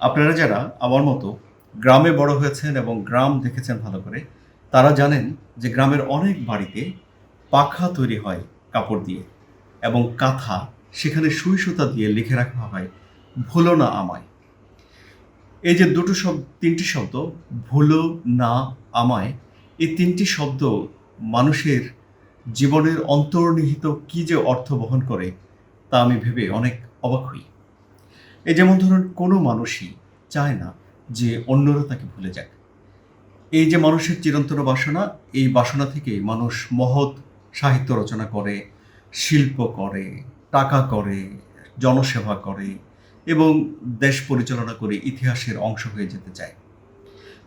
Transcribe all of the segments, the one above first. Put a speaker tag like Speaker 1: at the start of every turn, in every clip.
Speaker 1: আপনারা যারা আমার মতো গ্রামে বড় হয়েছেন এবং গ্রাম দেখেছেন ভালো করে, তারা জানেন যে গ্রামের অনেক বাড়িতে পাখা তৈরি হয় কাপড় দিয়ে এবং কাঁথা সেখানে সুই সুতা দিয়ে লিখে রাখা হয়, ভুলো না আমায়। এই যে দুটো শব্দ, তিনটি শব্দ, ভুলো না আমায়, এই তিনটি শব্দ মানুষের জীবনের অন্তর্নিহিত কি যে অর্থ বহন করে, তা আমি ভেবে অনেক অবাক হই। এই যেমন ধরুন কোনো মানুষই চায় না যে অন্যরা তাকে ভুলে যাক। এই যে মানুষের চিরন্তন বাসনা, এই বাসনা থেকে মানুষ মহৎ সাহিত্য রচনা করে, শিল্প করে, টাকা করে, জনসেবা করে এবং দেশ পরিচালনা করে ইতিহাসের অংশ হয়ে যেতে চায়।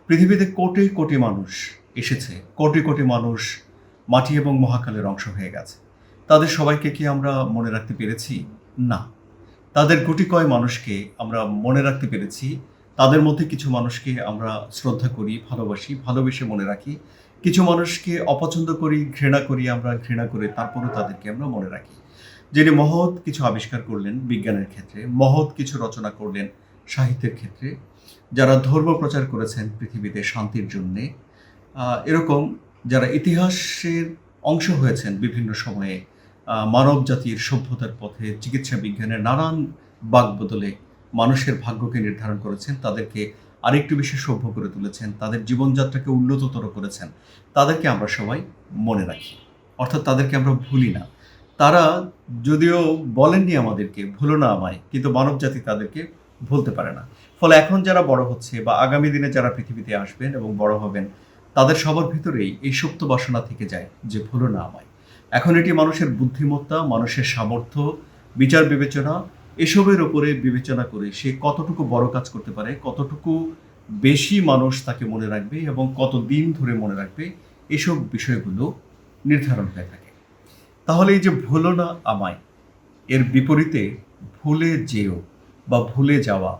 Speaker 1: পৃথিবীতে কোটি কোটি মানুষ এসেছে, কোটি কোটি মানুষ মাটি এবং মহাকালের অংশ হয়ে গেছে। তাদের সবাইকে কি আমরা মনে রাখতে পেরেছি? না। তাদের গুটি কয় মানুষকে আমরা মনে রাখতে পেরেছি। তাদের মধ্যে কিছু মানুষকে আমরা শ্রদ্ধা করি, ভালোবাসি, ভালোবেসে মনে রাখি। কিছু মানুষকে অপছন্দ করি, ঘৃণা করি, আমরা ঘৃণা করে তারপরেও তাদেরকে আমরা মনে রাখি। যিনি মহৎ কিছু আবিষ্কার করলেন বিজ্ঞানের ক্ষেত্রে, মহৎ কিছু রচনা করলেন সাহিত্যের ক্ষেত্রে, যারা ধর্ম প্রচার করেছেন পৃথিবীতে শান্তির জন্যে এরকম যারা ইতিহাসের অংশ হয়েছেন বিভিন্ন সময়ে মানব জাতির সভ্যতার পথে চিকিৎসা বিজ্ঞানের নানান বাক বদলে মানুষের ভাগ্যকে নির্ধারণ করেছেন, তাদেরকে আরেকটু বেশি সভ্য করে তুলেছেন, তাদের জীবনযাত্রাকে উন্নততর করেছেন। তাদেরকে আমরা সবাই মনে রাখি। অর্থাৎ তাদেরকে আমরা ভুলি না। তারা যদিও বলেননি আমাদেরকে, ভুলো না আমায়, কিন্তু মানব জাতি তাদেরকে ভুলতে পারে না। ফলে এখন যারা বড় হচ্ছে বা আগামী দিনে যারা পৃথিবীতে আসবেন এবং বড় হবেন, তাদের সবার ভিতরেই এই সুপ্ত বাসনা থেকে যায় যে ভুলো না আমায়। এখন এটি মানুষের বুদ্ধিমত্তা, মানুষের সামর্থ্য, বিচার বিবেচনা, এসবের ওপরে বিবেচনা করে সে কতটুকু বড় কাজ করতে পারে, কতটুকু বেশি মানুষ তাকে মনে রাখবে এবং কত দিন ধরে মনে রাখবে, এসব বিষয়গুলো নির্ধারণ হয়ে থাকে। তাহলে এই যে ভুলো না আমায়, এর বিপরীতে ভুলে যেও বা ভুলে যাওয়া,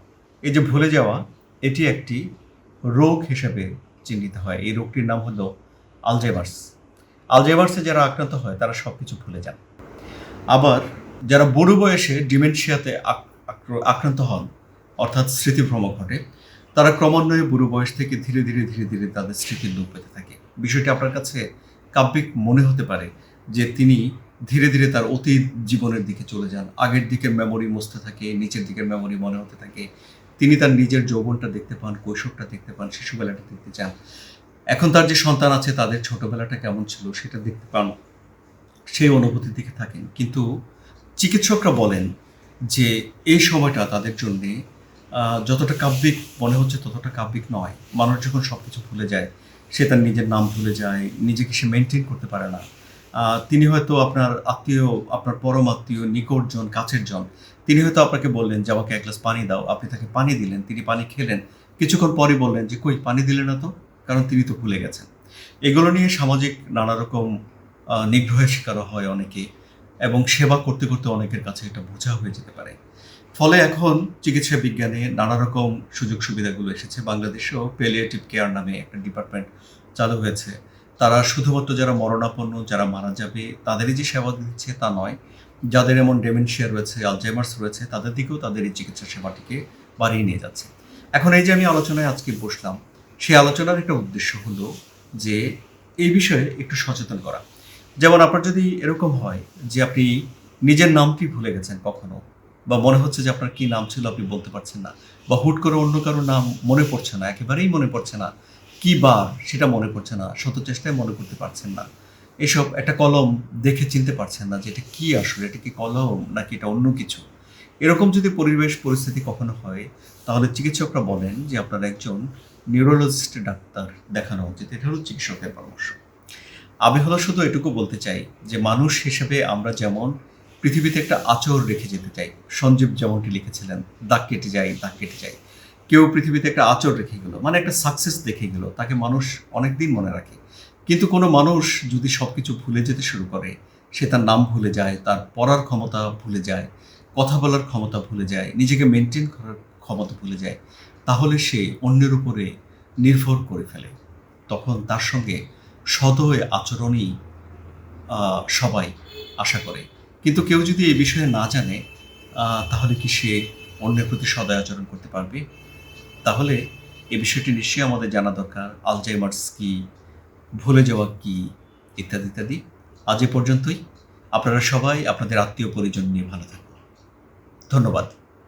Speaker 1: এই যে ভুলে যাওয়া, এটি একটি রোগ হিসেবে চিহ্নিত হয়। এই রোগটির নাম হলো আলজেভার্স আলজেভার্সে যারা আক্রান্ত হয়, তারা সব কিছু ভুলে যান। আবার যারা বুড়ো বয়সে ডিমেনশিয়াতে আক- আক্র- আক্রান্ত হন, অর্থাৎ স্মৃতিভ্রম ঘটে, তারা ক্রমান্বয়ে বুড়ো বয়স থেকে ধীরে ধীরে ধীরে ধীরে তাদের স্মৃতির লোপ পেতে থাকে। বিষয়টি আপনার কাছে কাব্যিক মনে হতে পারে যে তিনি ধীরে ধীরে তার অতীত জীবনের দিকে চলে যান। আগের দিকের মেমোরি মুছতে থাকে, নিচের দিকের মেমোরি মনে হতে থাকে। তিনি তার নিজের যৌবনটা দেখতে পান, কৈশোরটা দেখতে পান, শিশুবেলাটা দেখতে চান। এখন তার যে সন্তান আছে, তাদের ছোটবেলাটা কেমন ছিল সেটা দেখতে পান। সেই অনুভূতির দিকে থাকেন। কিন্তু চিকিৎসকরা বলেন যে, এই সময়টা তাদের জন্যে যতটা কাব্যিক মনে হচ্ছে ততটা কাব্যিক নয়। মানুষ যখন সব কিছু ভুলে যায়, সে তার নিজের নাম ভুলে যায়, নিজেকে সে মেনটেন করতে পারে না। তিনি হয়তো আপনার আত্মীয়, আপনার পরম আত্মীয়, নিকটজন, কাছের জন, তিনি হয়তো আপনাকে বললেন যে, আমাকে এক গ্লাস পানি দাও। আপনি তাকে পানি দিলেন, তিনি পানি খেলেন। কিছুক্ষণ পরে বললেন যে, কই, পানি দিলে না তো? কারণ তিনি তো ভুলে গেছেন। এগুলো নিয়ে সামাজিক নানা রকম নিগ্রহের শিকারও হয় অনেকে এবং সেবা করতে করতে অনেকের কাছে এটা বোঝা হয়ে যেতে পারে। ফলে এখন চিকিৎসা বিজ্ঞানে নানা রকম সুযোগ সুবিধাগুলো এসেছে। বাংলাদেশেও পেলিয়েটিভ কেয়ার নামে একটা ডিপার্টমেন্ট চালু হয়েছে। তারা শুধুমাত্র যারা মরণাপন্ন, যারা মারা যাবে, তাদেরই যে সেবা দিচ্ছে তা নয়। যাদের এমন ডেমেনশিয়া রয়েছে আলজাইমার্স রয়েছে, তাদের দিকেও তাদের এই চিকিৎসা সেবাটিকে বাড়িয়ে নিয়ে যাচ্ছে। এখন এই যে আমি আলোচনায় আজকে বসলাম সেই আলোচনার একটা উদ্দেশ্য হলো যে এই বিষয়ে একটু সচেতন করা। যেমন আপনার যদি এরকম হয় যে আপনি নিজের নামটি ভুলে গেছেন কখনো বা মনে হচ্ছে যে আপনার কি নাম ছিল আপনি বলতে পারছেন না বা হুট করে অন্য কারও নাম মনে পড়ছে না, একেবারেই মনে পড়ছে না, কি বার সেটা মনে পড়ছে না, শত চেষ্টায় মনে করতে পারছেন না, এসব একটা কলম দেখে চিনতে পারছেন না যে এটা কি আসলে, এটা কি কলম নাকি এটা অন্য কিছু। এরকম যদি পরিবেশ পরিস্থিতি কখনো হয় তাহলে চিকিৎসকরা বলেন যে আপনার একজন নিউরোলজিস্ট ডাক্তার দেখানো উচিত। এটা হলো চিকিৎসকের পরামর্শ। আমি হলো শুধু এটুকু বলতে চাই যে মানুষ হিসেবে আমরা যেমন পৃথিবীতে একটা আচর রেখে যেতে চাই, সঞ্জীব যেমনটি লিখেছিলেন, দাগ কেটে যায়, দাগ কেটে যায়। কেউ পৃথিবীতে একটা আচর রেখে গেলো মানে একটা সাকসেস দেখে গেলো, তাকে মানুষ অনেক দিন মনে রাখে। কিন্তু কোনো মানুষ যদি সব কিছু ভুলে যেতে শুরু করে, সে তার নাম ভুলে যায়, তার পড়ার ক্ষমতা ভুলে যায়, কথা বলার ক্ষমতা ভুলে যায়, নিজেকে মেনটেন করার ক্ষমতা ভুলে যায় তাহলে সে অন্যের উপরে নির্ভর করে ফেলে। তখন তার সঙ্গে সদয় আচরণই সবাই আশা করে। কিন্তু কেউ যদি এই বিষয়ে না জানে তাহলে কি সে অন্যের প্রতি সদয় আচরণ করতে পারবে? তাহলে এ বিষয়টি নিশ্চয়ই আমাদের জানা দরকার। আলজাইমার্স কি? ভুলে যাওয়া কি? ইত্যাদি ইত্যাদি। আজ এ পর্যন্তই। আপনারা সবাই, আপনাদের আত্মীয় পরিজন নিয়ে ভালো থাকুন। ধন্যবাদ।